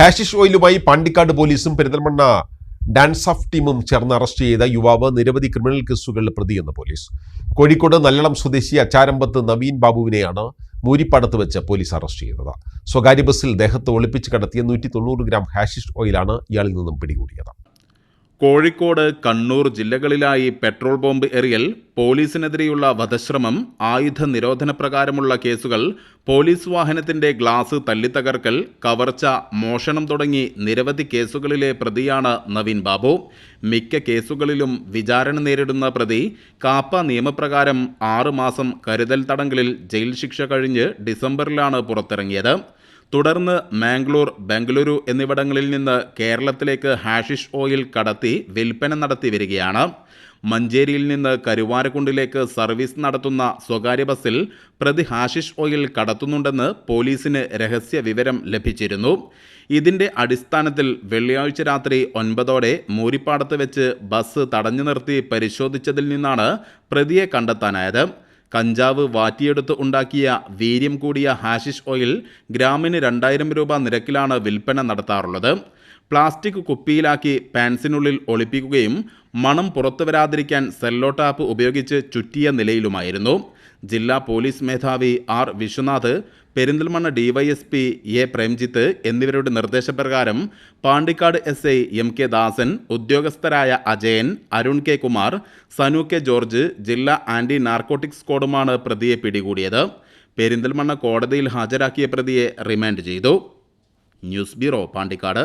Hashish ഓയിലുമായി Pandikkad പോലീസും Perinthalmanna dance of ടീമും ചേർന്ന് അറസ്റ്റ് ചെയ്ത യുവാവ് നിരവധി ക്രിമിനൽ കേസുകളിൽ പ്രതിയെന്ന് പോലീസ് കോഴിക്കോട് നല്ലളം സ്വദേശി അച്ചാരമ്പത്ത് നവീൻ ബാബുവിനെയാണ് മൂരിപ്പാടത്ത് വെച്ച് പോലീസ് അറസ്റ്റ് ചെയ്തത്. സ്വകാര്യ ബസ്സിൽ ദേഹത്ത് ഒളിപ്പിച്ച് കടത്തിയ നൂറ്റി തൊണ്ണൂറ് ഗ്രാം ഹാഷിഷ് ഓയിലാണ് ഇയാളിൽ നിന്നും പിടികൂടിയത്. കോഴിക്കോട് കണ്ണൂർ ജില്ലകളിലായി പെട്രോൾ ബോംബ് എറിയൽ പോലീസിനെതിരെയുള്ള വധശ്രമം ആയുധ നിരോധന പ്രകാരമുള്ള കേസുകൾ പോലീസ് വാഹനത്തിന്റെ ഗ്ലാസ് തല്ലിത്തകർക്കൽ കവർച്ച മോഷണം തുടങ്ങി നിരവധി കേസുകളിലെ പ്രതിയാണ് നവീൻ ബാബു. മിക്ക കേസുകളിലും വിചാരണ നേരിടുന്ന പ്രതി കാപ്പ നിയമപ്രകാരം ആറുമാസം കരുതൽ തടങ്കലിൽ ജയിൽ ശിക്ഷ കഴിഞ്ഞ് ഡിസംബറിലാണ് പുറത്തിറങ്ങിയത്. തുടർന്ന് മാംഗ്ലൂർ ബംഗളൂരു എന്നിവിടങ്ങളിൽ നിന്ന് കേരളത്തിലേക്ക് ഹാഷിഷ് ഓയിൽ കടത്തി വിൽപ്പന നടത്തി വരികയാണ്. മഞ്ചേരിയിൽ നിന്ന് കരുവാരക്കുണ്ടിലേക്ക് സർവീസ് നടത്തുന്ന സ്വകാര്യ ബസ്സിൽ പ്രതി ഹാഷിഷ് ഓയിൽ കടത്തുന്നുണ്ടെന്ന് പോലീസിന് രഹസ്യ വിവരം ലഭിച്ചിരുന്നു. ഇതിന്റെ അടിസ്ഥാനത്തിൽ വെള്ളിയാഴ്ച രാത്രി ഒൻപതോടെ മൂരിപ്പാടത്ത് വെച്ച് ബസ് തടഞ്ഞു നിർത്തി പരിശോധിച്ചതിൽ നിന്നാണ് പ്രതിയെ കണ്ടെത്താനായത്. കഞ്ചാവ് വാറ്റിയെടുത്ത് ഉണ്ടാക്കിയ വീര്യം കൂടിയ ഹാഷിഷ് ഓയിൽ ഗ്രാമിന് രണ്ടായിരം രൂപ നിരക്കിലാണ് വിൽപ്പന നടത്താറുള്ളത്. പ്ലാസ്റ്റിക് കുപ്പിയിലാക്കി പാൻസിനുള്ളിൽ ഒളിപ്പിക്കുകയും മണം പുറത്തു വരാതിരിക്കാൻ സെല്ലോ ടാപ്പ് ഉപയോഗിച്ച് ചുറ്റിയ നിലയിലുമായിരുന്നു. ജില്ലാ പോലീസ് മേധാവി R Vishwanath Perinthalmanna DYSP A Premjith എന്നിവരുടെ നിർദ്ദേശപ്രകാരം Pandikkad S I M K Dasan ഉദ്യോഗസ്ഥരായ Ajayan Arun K Kumar Sanu K George ജില്ലാ ആന്റി നാർക്കോട്ടിക്സ് സ്ക്വാഡുമാണ് പ്രതിയെ പിടികൂടിയത്. പെരിന്തൽമണ്ണ കോടതിയിൽ ഹാജരാക്കിയ പ്രതിയെ റിമാൻഡ് ചെയ്തു. News bureau Pandikkad.